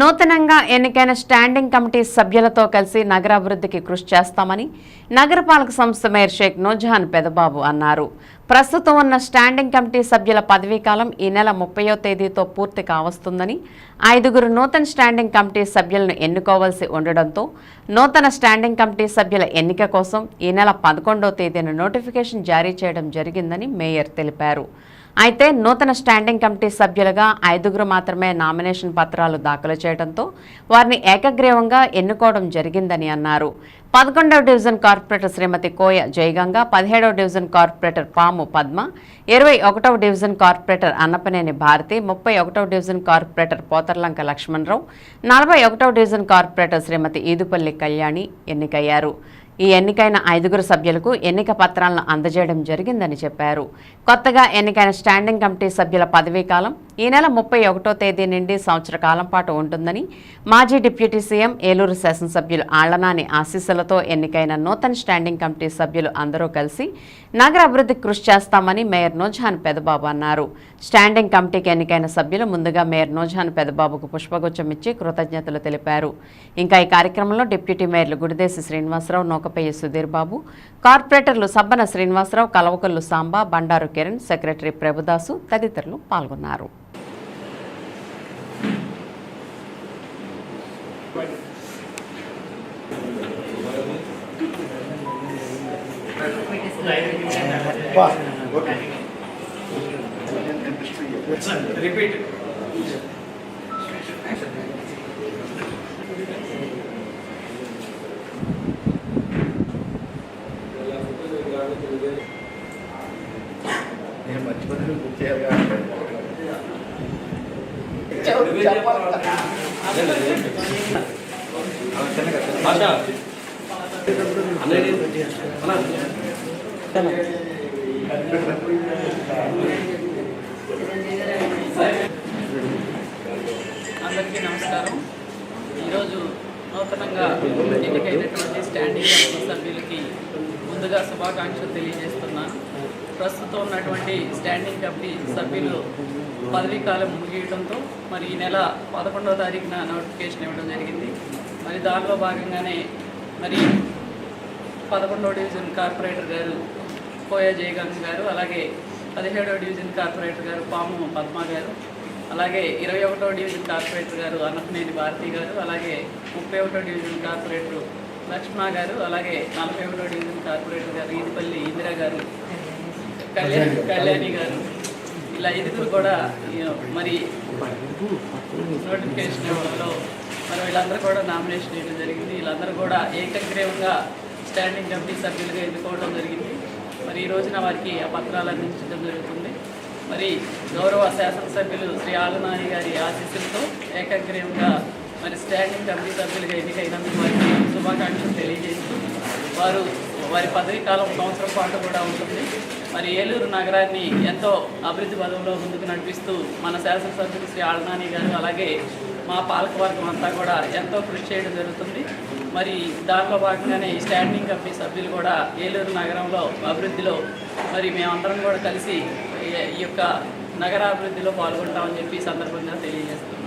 నూతనంగా ఎన్నికైన standing committee సభ్యులతో కలిసి నగరాభివృద్ధికి కృషి చేస్తామని నగరపాలక సంస్థ మేయర్ షేక్ నూజహాన్ పెదబాబు అన్నారు. ప్రస్తుతం ఉన్న స్టాండింగ్ కమిటీ సభ్యుల పదవీకాలం ఈ నెల ముప్పయో తేదీతో పూర్తి కావస్తుందని ఐదుగురు నూతన స్టాండింగ్ కమిటీ సభ్యులను ఎన్నుకోవాల్సి ఉండడంతో నూతన స్టాండింగ్ కమిటీ సభ్యుల ఎన్నిక కోసం ఈ నెల పదకొండో తేదీన నోటిఫికేషన్ జారీ చేయడం జరిగిందని మేయర్ తెలిపారు. అయితే నూతన స్టాండింగ్ కమిటీ సభ్యులుగా ఐదుగురు మాత్రమే నామినేషన్ పత్రాలు దాఖలు చేయడంతో వారిని ఏకగ్రీవంగా ఎన్నుకోవడం జరిగిందని అన్నారు. పదకొండవ డివిజన్ కార్పొరేటర్ శ్రీమతి కోయ జయగంగ పదిహేడవ డివిజన్ కార్పొరేటర్ పాము పద్మ ఇరవై ఒకటవ డివిజన్ కార్పొరేటర్ అన్నపనేని భారతి ముప్పై ఒకటవ డివిజన్ కార్పొరేటర్ పోతర్లంక లక్ష్మణరావు నలభై ఒకటవ డివిజన్ కార్పొరేటర్ శ్రీమతి ఈదుపల్లి కళ్యాణి ఎన్నికయ్యారు. ఈ ఎన్నికైన ఐదుగురు సభ్యులకు ఎన్నిక పత్రాలను అందజేయడం జరిగిందని చెప్పారు. కొత్తగా ఎన్నికైన స్టాండింగ్ కమిటీ సభ్యుల పదవీకాలం ఈ నెల ముప్పై ఒకటో తేదీ నుండి సంవత్సర కాలం పాటు ఉంటుందని మాజీ డిప్యూటీ సీఎం ఏలూరు శాసనసభ్యులు ఆళ్ళనాని ఆశీస్సులతో ఎన్నికైన నూతన స్టాండింగ్ కమిటీ సభ్యులు అందరూ కలిసి నగర అభివృద్ధికి కృషి చేస్తామని మేయర్ నోజాన్ పెదబాబు అన్నారు. స్టాండింగ్ కమిటీకి ఎన్నికైన సభ్యులు ముందుగా మేయర్ నోజాన్ పెదబాబుకు పుష్పగుచ్చం ఇచ్చి కృతజ్ఞతలు తెలిపారు. ఇంకా ఈ కార్యక్రమంలో డిప్యూటీ మేయర్లు గుడిదేశి శ్రీనివాసరావు నూకపయ్య సుధీర్ బాబు కార్పొరేటర్లు సబ్బన శ్రీనివాసరావు కలవకొల్లు సాంబా బండారు కిరణ్ సెక్రటరీ ప్రభుదాసు తదితరులు పాల్గొన్నారు. రిపీట్ నేను మర్చిపోతే బుక్ చేయాలి కాబట్టి భాష అన్నయ్య అన్న అందరికీ నమస్కారం. ఈరోజు నూతనంగా ఎన్నికైనటువంటి స్టాండింగ్ సభ్యులకి ముందుగా శుభాకాంక్షలు తెలియజేస్తున్నాను. ప్రస్తుతం ఉన్నటువంటి స్టాండింగ్ కమిటీ సభ్యులు పదవీ కాలం ముగియడంతో మరి ఈ నెల పదకొండవ తారీఖున నోటిఫికేషన్ ఇవ్వడం జరిగింది. మరి దానిలో భాగంగానే మరి పదకొండవ డివిజన్ కార్పొరేటర్ గారు కోయ జయగంగ గారు అలాగే పదిహేడవ డివిజన్ కార్పొరేటర్ గారు పాము పద్మ గారు అలాగే ఇరవై ఒకటో డివిజన్ కార్పొరేటర్ గారు అన్నపనేని భారతి గారు అలాగే ముప్పై ఒకటో డివిజన్ కార్పొరేటర్ లక్ష్మణ గారు అలాగే నలభై ఒకటో డివిజన్ కార్పొరేటర్ గారు ఈదిపల్లి ఇందిరా గారు కళ్యాణి కళ్యాణి గారు. ఇలా ఐదుగురు కూడా మరి నోటిఫికేషన్ ఇవ్వడంలో మరి వీళ్ళందరూ కూడా నామినేషన్ వేయడం జరిగింది. వీళ్ళందరూ కూడా ఏకగ్రీవంగా స్టాండింగ్ కమిటీ సభ్యులుగా ఎన్నుకోవడం జరిగింది. మరి ఈ రోజున వారికి ఆ పత్రాలు అందించడం జరుగుతుంది. మరి గౌరవ శాసనసభ్యులు శ్రీ ఆలనాని గారి ఆశీస్సులతో ఏకగ్రీవంగా మరి స్టాండింగ్ కమిటీ సభ్యులుగా ఎన్నికైనందుకు వారికి శుభాకాంక్షలు తెలియజేస్తూ వారు వారి పదవి కాలం సంవత్సరం పాటు కూడా ఉంటుంది. మరి ఏలూరు నగరాన్ని ఎంతో అభివృద్ధి పదంలో ముందుకు నడిపిస్తూ మన శాసనసభ్యులు శ్రీ ఆళనాని గారు అలాగే మా పాలకవర్గం అంతా కూడా ఎంతో కృషి చేయడం జరుగుతుంది. మరి దాంట్లో భాగంగానే ఈ స్టాండింగ్ కమిటీ సభ్యులు కూడా ఏలూరు నగరంలో అభివృద్ధిలో మరి మేమందరం కూడా కలిసి ఈ- యొక్క నగరాభివృద్ధిలో పాల్గొంటామని చెప్పి సందర్భంగా తెలియజేస్తున్నాం.